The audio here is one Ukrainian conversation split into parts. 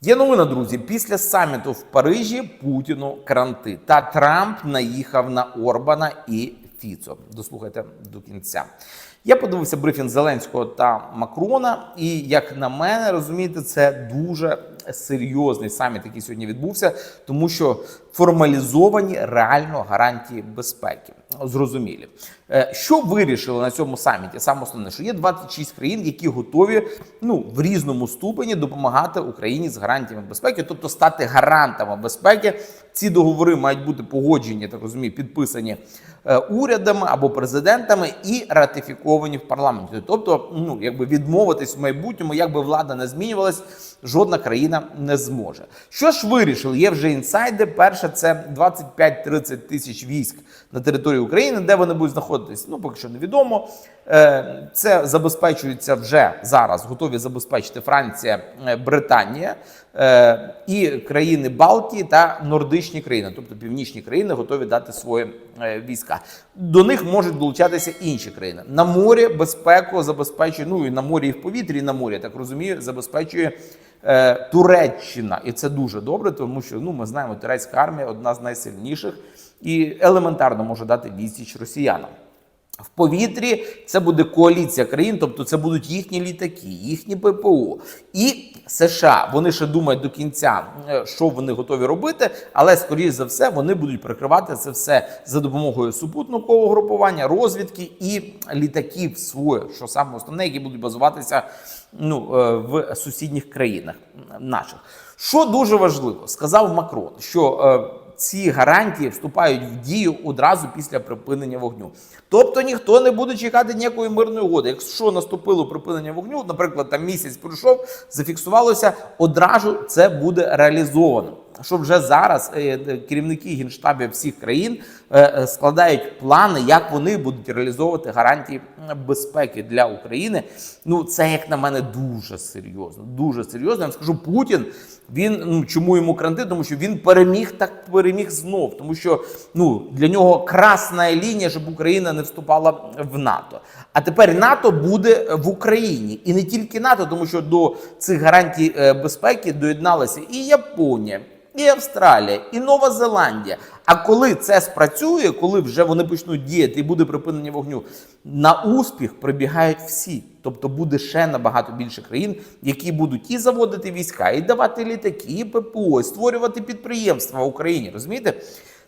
Є новина, друзі. Після саміту в Парижі Путіну кранти та Трамп наїхав на Орбана і Фіцо. Дослухайте до кінця. Я подивився брифінг Зеленського та Макрона, і як на мене, розумієте, це дуже серйозний саміт, який сьогодні відбувся, тому що формалізовані реально гарантії безпеки. Зрозумілі, Е, що вирішили на цьому саміті? Саме основне, що є 26 країн, які готові ну в різному ступені допомагати Україні з гарантіями безпеки, тобто стати гарантами безпеки. Ці договори мають бути погоджені, так розумію, підписані е, урядами або президентами і ратифіковані в парламенті. Тобто, ну якби відмовитись в майбутньому, якби влада не змінювалась, жодна країна не зможе. Що ж вирішили? Є вже інсайди. Перше, це 25-30 тисяч військ на території України, де вони будуть знаходитись. Ну поки що невідомо. Е, Це забезпечується вже зараз. Готові забезпечити Франція, е, Британія і країни Балтії та нордичні країни, тобто північні країни, готові дати свої е, війська. До них можуть долучатися інші країни. На морі безпеку забезпечує. Ну і на морі, і в повітрі, і на морі, так розумію, забезпечує. е, Туреччина, і це дуже добре, тому що ну ми знаємо, турецька армія одна з найсильніших і елементарно може дати відсіч росіянам. В повітрі це буде коаліція країн, тобто це будуть їхні літаки, їхні ППО і США. Вони ще думають до кінця, е, що вони готові робити, але скоріш за все вони будуть прикривати це все за допомогою супутникового групування, розвідки і літаків своїх, що саме основне, які будуть базуватися ну, е, в сусідніх країнах наших. Що дуже важливо, сказав Макрон, що е, ці гарантії вступають в дію одразу після припинення вогню. Тобто ніхто не буде чекати ніякої мирної угоди. Якщо наступило припинення вогню, наприклад, там місяць пройшов, зафіксувалося, одразу це буде реалізовано. Що вже зараз е, е, керівники генштабів всіх країн е, складають плани, як вони будуть реалізовувати гарантії безпеки для України. Ну це як на мене дуже серйозно. Дуже серйозно. Я вам скажу, Путін він ну чому йому кранти? Тому що він переміг так переміг знов. Тому що ну для нього красна лінія, щоб Україна не вступала в НАТО. А тепер НАТО буде в Україні, і не тільки НАТО, тому що до цих гарантій безпеки доєдналися і Японія. І Австралія, і Нова Зеландія. А коли це спрацює, коли вже вони почнуть діяти і буде припинення вогню, на успіх прибігають всі. Тобто буде ще набагато більше країн, які будуть і заводити війська, і давати літаки, і ППО, і створювати підприємства в Україні. Розумієте?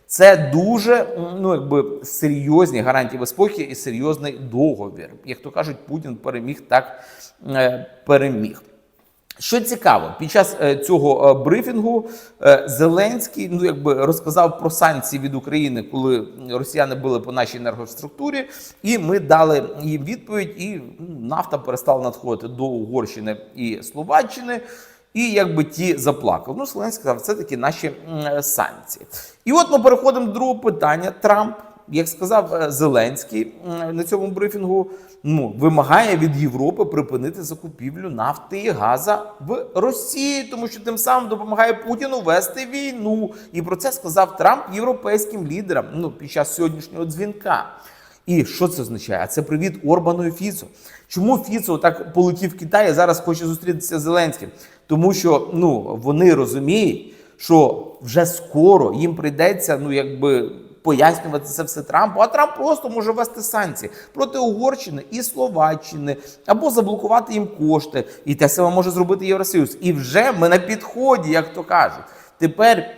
Це дуже ну якби серйозні гарантії безпеки і серйозний договір. Як то кажуть, Путін переміг так е, переміг. Що цікаво, під час е, цього е, брифінгу е, Зеленський ну якби розказав про санкції від України, коли росіяни били по нашій енергоструктурі, і ми дали їм відповідь, і ну, нафта перестала надходити до Угорщини і Словаччини. І якби ті заплакали. Ну, Зеленський сказав, це такі наші санкції. І от ми переходимо до другого питання. Трамп, як сказав е, Зеленський на цьому брифінгу, ну вимагає від Європи припинити закупівлю нафти і газа в Росії, тому що тим самим допомагає Путіну вести війну. І про це сказав Трамп європейським лідерам ну, під час сьогоднішнього дзвінка. І що це означає? А це привіт Орбану і Фіцу. Чому Фіцо так полетів в Китай і зараз хоче зустрітися з Зеленським? Тому що ну вони розуміють, що вже скоро їм прийдеться ну якби пояснювати це все Трампу. А Трамп просто може ввести санкції проти Угорщини і Словаччини або заблокувати їм кошти. І те саме може зробити Євросоюз. І вже ми на підході, як то кажуть. Тепер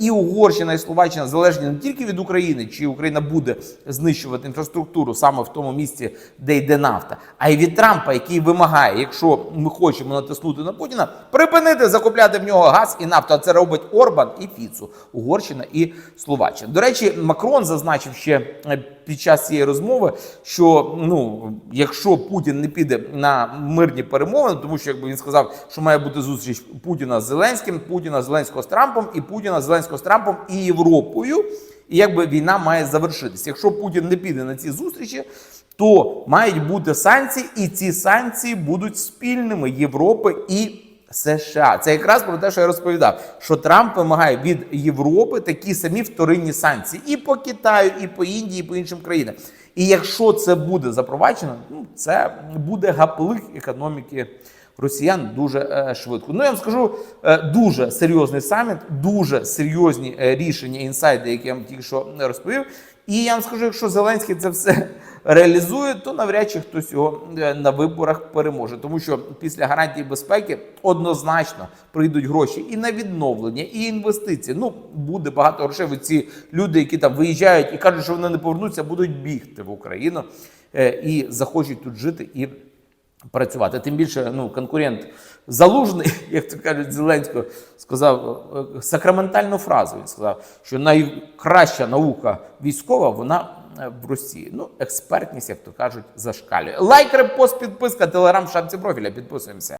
і Угорщина, і Словаччина залежні не тільки від України, чи Україна буде знищувати інфраструктуру саме в тому місці, де йде нафта, а й від Трампа, який вимагає, якщо ми хочемо натиснути на Путіна, припинити закупляти в нього газ і нафту. А це робить Орбан і Фіцу, Угорщина і Словаччина. До речі, Макрон зазначив ще е, під час цієї розмови, що ну, якщо Путін не піде на мирні перемовини, тому що якби він сказав, що має бути зустріч Путіна з Зеленським, Путіна Зеленського з Трампом і Путіна Зеленського з Трампом і Європою. І якби війна має завершитися. Якщо Путін не піде на ці зустрічі, то мають бути санкції, і ці санкції будуть спільними Європи і США. Це якраз про те, що я розповідав, що Трамп вимагає від Європи такі самі вторинні санкції і по Китаю, і по Індії, і по іншим країнам. І якщо це буде запроваджено, ну це буде гаплик економіки росіян дуже е, швидко. Ну я вам скажу е, дуже серйозний саміт, дуже серйозні е, рішення, інсайди, які я вам тільки що розповів. І я вам скажу, якщо Зеленський це все реалізує, то навряд чи хтось його на виборах переможе, тому що після гарантії безпеки однозначно прийдуть гроші і на відновлення, і інвестиції. Ну буде багато грошей. Ви ці люди, які там виїжджають і кажуть, що вони не повернуться, будуть бігти в Україну і захочуть тут жити і працювати. Тим більше, ну конкурент залужний, як то кажуть, Зеленського сказав е, сакраментальну фразу. Він сказав, що найкраща наука військова вона е, в Росії. Ну, експертність, як то кажуть, зашкалює. Лайк, репост, підписка, телеграм, шапці профіля. Підписуємося.